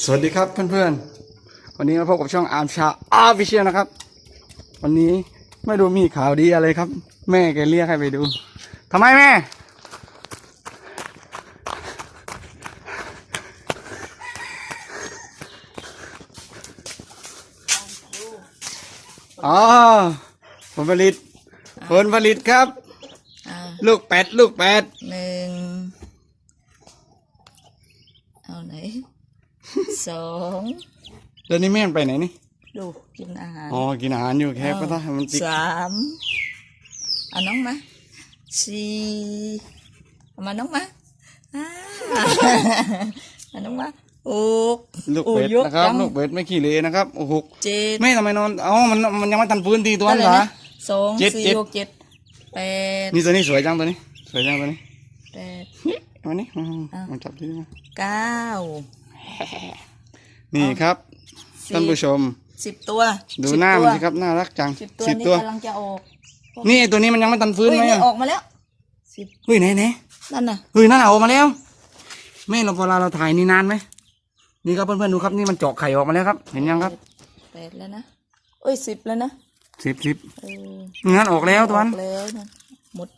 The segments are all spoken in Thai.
สวัสดีครับเพื่อนๆ วันนี้มาพบกับช่องอาร์มชาอาร์ฟิเชียนะครับ วันนี้ไม่รู้มีข่าวดีอะไรครับ แม่แกเรียกให้ไปดูทำไมแม่ อ๋อผลผลิต ผลผลิตครับ อ่าลูกแปดลูกแปดหนึ่งเอาไหน สองเดี๋ยวนี้แม่มันไปไหนนี่ ดูกินอาหารอ๋อ กินอาหารอยู่แค่ก็ต้องให้มันติดสามเอาน้องมาสี่เอามาน้องมาอ่าเอาน้องมาหก ลูกโอ้เป็ดยกนะครับ จัง ลูกเป็ดไม่ขี้เหร่นะครับ โอ้โหเจ็ดแม่ทำไมนอน เอ้า มัน มันยังไม่ทันฟื้นทีตัวนั้นเท่าเหรไหอนะสองเจ็ดสี่เจ็ด หกเจ็ดแปดนี่ตัวนี้สวยจังตัวนี้ สวยจังตัวนี้แปด นี่มานี่มาอ้าวมาจับที่นี่มาเก้า นี่ครับสิท่านบผู้ชม สิบตัวดูสิบหน้าตัมัวนสิครับน่ารักจังสิบตัวสิบนี่ตัวกำลังจะออกนี่ไอ้ตัวนี้มันยังไม่ทันฟื้นเฮ้ยไหมนี่อะออกมาแล้วสิบเฮ้ยไหนไหนนั่นน่ะเฮ้ยนั่นน่ะออกมาแล้วแม่เราเวลาเราถ่ายนี่นานไหมนี่ครับเพื่อนๆดูครับนี่มันเจาะไข่ออกมาแล้วครับ เห็นยังครับแปดแล้วนะเอ้ยสิบแล้วนะสิบสิบเอองั้นออกแล้วตัวนั้นออกแล้วนะหมด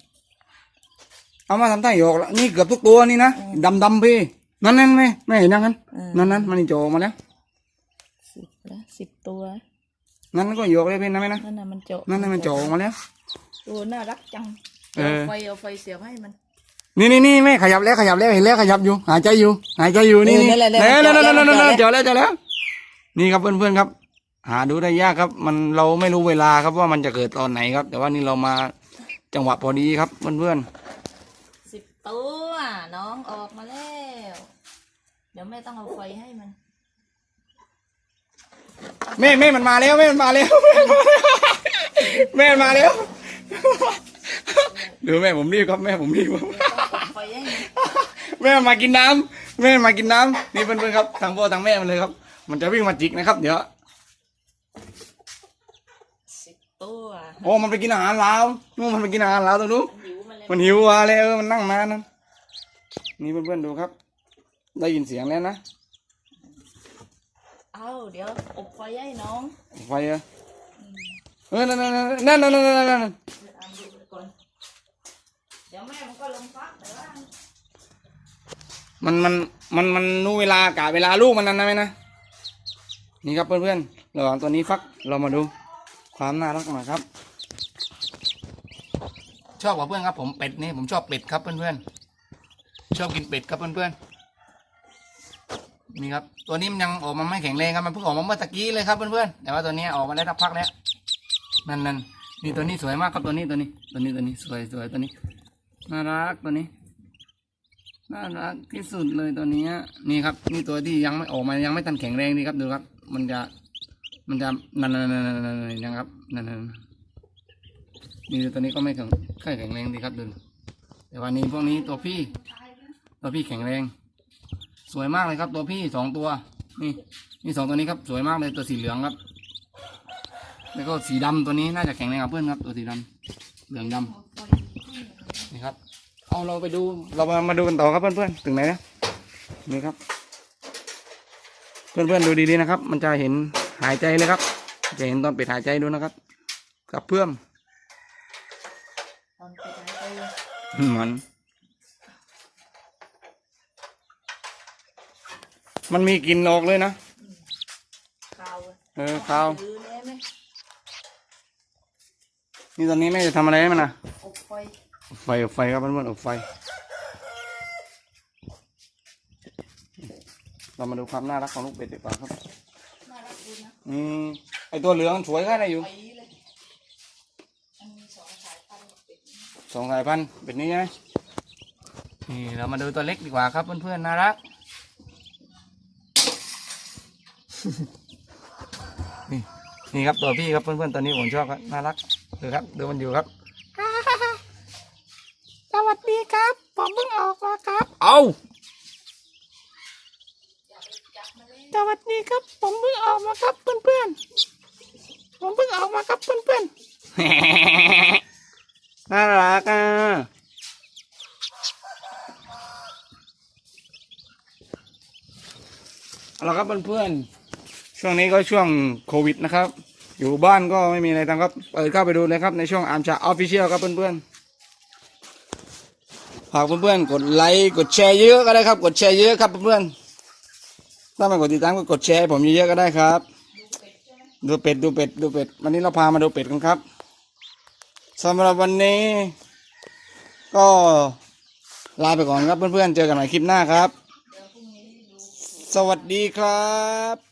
เอามาทำได้ออกแล้วนี่เกือบทุกตัวนี่นะดำดำๆพี่ นั่นนั่นไหมไม่เห็นยังกันอืมนั่นนั่นมันนี่โจออกมาแล้วสิบแล้วสิบตัว นั่นก็โยกเลยพี่นะไหมนะนั่นน่ะมันเจาะนั่นน่ะมันโจออกมาแล้วโอ้น่ารักจังเออาไฟเอาไฟเสียบให้มัน นี่นี่นี่แม่ขยับแล้วขยับแล้วเห็นแล้วขยับอยู่หายใจอยู่หายใจอยู่นี่เออนี่นั่นแหละนั่นนั่นนั่นั่นนแหละนั่นนั่นมันเจเจาะอแล้แล้ววเจอแล้ว นี่ครับเพื่อนๆครับ หาดูได้ยากครับ มันเราไม่รู้เวลาครับว่ามันจะเกิดตอนไหนครับ แต่ว่านี่เรามาจังหวะพอดีครับเพื่อนสิบ ตัวน้องออกมาแล้ว เดี๋ยวแม่ต้องเอาไฟให้มันๆแม่แม่มันมาแล้วแม่มันมาแล้วแม่มันมาแล้วดูแม่ผมรีบครับแม่ผมรีบครับต้องเปิดไฟให้มันแม่มากินน้ำแม่มากินน้ำนี่เพื่อนๆครับทางพ่อทางแม่มันเลยครับ มันจะวิ่งมาจิกนะครับ เดี๋ยวสิบตัวโอ้มันไปกินอาหารลาวนู่นมันไปกินอาหารลาวตรงนู้นหิว มันเลยมันหิวอะไรเออมันนั่งมานั่นนี่เพื่อนๆดูครับ ได้ยินเสียงแล้วนะเอาเดี๋ยวอบไฟให้น้องไฟเออเออนั่นนั่นนั่นนั่นนั่นนั่นนั่นตามดูไปก่อนเดี๋ยวแม่มันก็ลงฟักแต่ว่ามันมันมันมันรู้เวลากะเวลาลูกมันนั่นนะไหมนะนี่ครับเพื่อนๆระหว่างตัวนี้ฟักเรามาดูความน่ารักหน่อยครับ ชอบกับเพื่อนครับผมเป็ดนี่ผมชอบเป็ดครับเพื่อนๆชอบกินเป็ดครับเพื่อนๆนี่ครับตัวนี้มันยังออกมาไม่แข็งแรงครับมันเพิ่งออกมาเมื่อตะกี้เลยครับเพื่อนๆแต่ว่าตัวนี้ออกมาได้สักพักแล้วนั่นนั่นนี่ตัวนี้สวยมากครับตัวนี้ตัวนี้ ตัวนี้ตัวนี้สวยสวยตัวนี้น่ารักตัวนี้น่ารักที่สุดเลยตัวนี้นี่ครับนี่ตัวที่ยังไม่ออกมายังไม่ทันแข็งแรงนี่ครับดูครับ มันจะมันจะนั่นนั่นนั่นนั่นนั่นนั่นยังครับนั่นนั่น นี่ตัวนี้ก็ไม่แข็งค่อยแข็งแรงดีครับดูแต่วันนี้พวกนี้ตัวพี่ ตัวพี่แข็งแรง สวยมากเลยครับ ตัวพี่สองตัวนี่นี่สองตัวนี้ครับสวยมากเลยตัวสีเหลืองครับ แล้วก็สีดำตัวนี้น่าจะแข็งแรงกับเพื่อนครับ ตัวสีดำเหลืองดำนี่ครับ เอาเราไปดูเรามามาดูกันต่อครับเพื่อนๆถึงไหนนะนี่ครับ เพื่อนๆดูดีๆนะครับ มันจะเห็นหายใจเลยครับ จะเห็นตอนปิดหายใจดูนะครับ กับเพื่อม ตอนไปไหนไปเลย มัน มันมีกลิ่นออกเลยนะข้าวอะเออข้าวหรือแน่ไหมนี่ตอนนี้แม่จะทำอะไรให้มันนะอบไฟอบไฟอบไฟครับเพื่อนๆอบไฟ เรามาดูความน่ารักของลูกเป็ดดีกว่าครับน่ารักดีนะอืมไอตัวเหลืองสวยแค่ไหนอยู่ ไฟเลยมันมีสองสายพันธุ์เป็ด สองสายพันธุ์เป็ดนี้ไงนี่เรามาดูตัวเล็กดีกว่าครับเพื่อนๆน่ารัก นี่นี่ครับตัวพี่ครับเพื่อนๆตัวนี้ผมชอบครับน่ารักดูครับดูมันอยู่ครับ สวัสดีครับ ผมเพิ่งออกมาครับ เอาสวัสดีครับ ผมเพิ่งออกมาครับเพื่อนๆผมเพิ่งออกมาครับเพื่อนๆ น่ารักอะเอาละครับเพื่อนๆช่วงนี้ก็ช่วงโควิดนะครับ อยู่บ้านก็ไม่มีอะไรทำครับเปิดเข้าไปดูเลยครับในช่วงอาร์มชาออฟฟิเชียลครับเพื่อนๆฝากเพื่อนๆกดไลค์กดแชร์เยอะก็ได้ครับ กดแชร์เยอะครับเพื่อนๆถ้าไม่กดติดตามก็กดแชร์ให้ผมเยอะๆก็ได้ครับ ดูเป็ดดูเป็ดดูเป็ดวันนี้เราพามาดูเป็ดกันครับ สำหรับวันนี้ ก็ลาไปก่อนครับเพื่อนๆ เจอกันใหม่คลิปหน้าครับ สวัสดีครับ